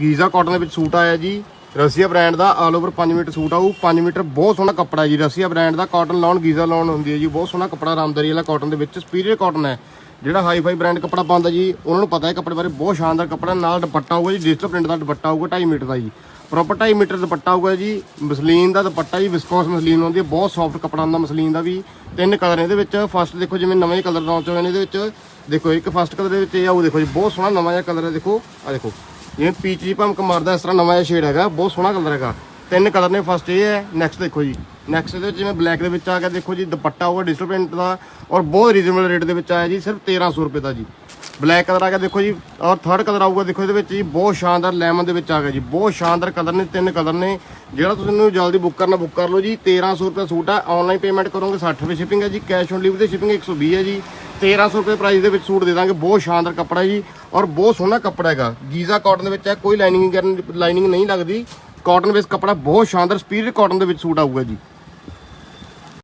Giza cotton ਦੇ ਵਿੱਚ suit ਆਇਆ ਜੀ। ਰਸੀਆ ਬ੍ਰਾਂਡ ਦਾ ਆਲ ਓਵਰ 5 ਮੀਟਰ ਸੂਟ ਆਊ। 5 ਮੀਟਰ ਬਹੁਤ ਸੋਹਣਾ ਕੱਪੜਾ ਜੀ। ਰਸੀਆ ਬ੍ਰਾਂਡ ਦਾ ਕਾਟਨ ਲਾਉਣ, ਗੀਜ਼ਾ ਲਾਉਣ ਹੁੰਦੀ ਹੈ ਜੀ। ਬਹੁਤ ਸੋਹਣਾ ਕੱਪੜਾ ਆਰਾਮਦਾਰੀ ਵਾਲਾ ਕਾਟਨ ਦੇ ਵਿੱਚ ਸੁਪੀਰੀਅਰ ਕਾਟਨ ਹੈ। ਜਿਹੜਾ ਹਾਈ ਫਾਈ ਬ੍ਰਾਂਡ ਕੱਪੜਾ ਪਾਉਂਦਾ ਜੀ, ਉਹਨਾਂ ਨੂੰ ਪਤਾ ਹੈ ਕੱਪੜੇ ਬਾਰੇ। ਬਹੁਤ ਸ਼ਾਨਦਾਰ ਕੱਪੜਾ, ਨਾਲ ਦੁਪੱਟਾ ਹੋਊਗਾ ਜੀ। ਡਿਜੀਟਲ ਪ੍ਰਿੰਟ ਦਾ ਦੁਪੱਟਾ ਹੋਊਗਾ 2.5 ਮੀਟਰ ਦਾ ਜੀ। ਪ੍ਰੋਪਰ 2.5 ਮੀਟਰ ਦੁਪੱਟਾ ਹੋਊਗਾ ਜੀ। ਮਸਲੀਨ ਦਾ ਦੁਪੱਟਾ ਜੀ ਵਿਸਕੋਸ ਮਸਲੀਨ ਹੁੰਦੀ ਹੈ। ਬਹੁਤ ਸੌਫਟ ਕੱਪੜਾ ਹੁੰਦਾ ਮਸਲੀਨ ਦਾ ਵੀ। ਤਿੰਨ ਕਲਰ ਇਹਦੇ ਵਿੱਚ। ਫਸਟ ਦੇਖੋ ਜਿਵੇਂ ਨਵੇਂ ਕਲਰ ਲਾਂਚ ਹੋਏ ਨੇ ਇਹਦੇ ਵਿੱਚ। ਦੇਖੋ ਇੱਕ ਫਸਟ ਕਲਰ ਦੇ ਵਿੱਚ ਇਹ ਆਊ, ਦੇਖੋ ਜੀ। ਬਹੁਤ ਸੋਹਣਾ ਨਵਾਂ ਜਿਹਾ ਕਲਰ ਹੈ, ਦੇਖੋ। ਆ ਦੇਖੋ। ਜਿਵੇਂ ਪੀਚ ਜੀ ਭਮਕ ਮਾਰਦਾ, ਇਸ ਤਰ੍ਹਾਂ ਨਵਾਂ ਜਿਹਾ ਸ਼ੇਡ ਹੈਗਾ, ਬਹੁਤ ਸੋਹਣਾ ਕਲਰ ਹੈਗਾ। ਤਿੰਨ ਕਲਰ ਨੇ ਫਸਟ ਇਹ ਹੈ ਨੈਕਸਟ ਦੇਖੋ ਜੀ। ਨੈਕਸਟ ਦੇ ਵਿੱਚ ਜਿਵੇਂ ਬਲੈਕ ਦੇ ਵਿੱਚ ਆ ਗਿਆ, ਦੇਖੋ ਜੀ, ਦੁਪੱਟਾ ਹੋਊਗਾ ਡਿਜੀਟਲ ਪ੍ਰਿੰਟ ਦਾ ਔਰ ਬਹੁਤ ਰੀਜ਼ਨੇਬਲ ਰੇਟ ਦੇ ਵਿੱਚ ਆਇਆ ਜੀ, ਸਿਰਫ 1300 ਰੁਪਏ ਦਾ ਜੀ। ਬਲੈਕ ਕਲਰ ਆ ਗਿਆ, ਦੇਖੋ ਜੀ, ਔਰ ਥਰਡ ਕਲਰ ਆਊਗਾ, ਦੇਖੋ ਇਹਦੇ ਵਿੱਚ ਜੀ, ਬਹੁਤ ਸ਼ਾਨਦਾਰ ਲੈਮਨ ਦੇ ਵਿੱਚ ਆ ਗਿਆ ਜੀ। ਬਹੁਤ ਸ਼ਾਨਦਾਰ ਕਲਰ ਨੇ, ਤਿੰਨ ਕਲਰ ਨੇ। ਜਿਹੜਾ ਤੁਸੀਂ ਇਹਨੂੰ ਜਲਦੀ ਬੁੱਕ ਕਰਨਾ ਬੁੱਕ ਕਰ ਲਓ ਜੀ। 1300 ਰੁਪਏ ਸੂਟ ਹੈ ਆਨਲਾਈਨ ਪੇਮੈਂਟ ਕਰੋਗੇ 60 ਰੁਪਏ ਸ਼ਿਪਿੰਗ ਹੈ ਜੀ ਕੈਸ਼ ਔਨ ਡਿਲੀਵਰੀ ਦੀ ਸ਼ਿਪਿੰਗ 120 ਹੈ ਜੀ। 1300 ਰੁਪਏ ਪ੍ਰਾਈਸ ਦੇ ਵਿੱਚ ਸੂਟ ਦੇ ਦਾਂਗੇ। ਬਹੁਤ ਸ਼ਾਨਦਾਰ ਕੱਪੜਾ ਜੀ ਔਰ ਬਹੁਤ ਸੋਹਣਾ ਕੱਪੜਾ ਹੈਗਾ। ਗੀਜ਼ਾ ਕਾਟਨ ਦੇ ਵਿੱਚ ਹੈ, ਕੋਈ ਲਾਈਨਿੰਗ ਲਾਈਨਿੰਗ ਨਹੀਂ ਲੱਗਦੀ। ਕਾਟਨ ਬੇਸ ਕੱਪੜਾ ਬਹੁਤ ਸ਼ਾਨਦਾਰ ਸਪੀਰੀਅਰ ਕਾਟਨ ਦੇ ਵਿੱਚ ਸੂਟ ਆਊਗਾ ਜੀ।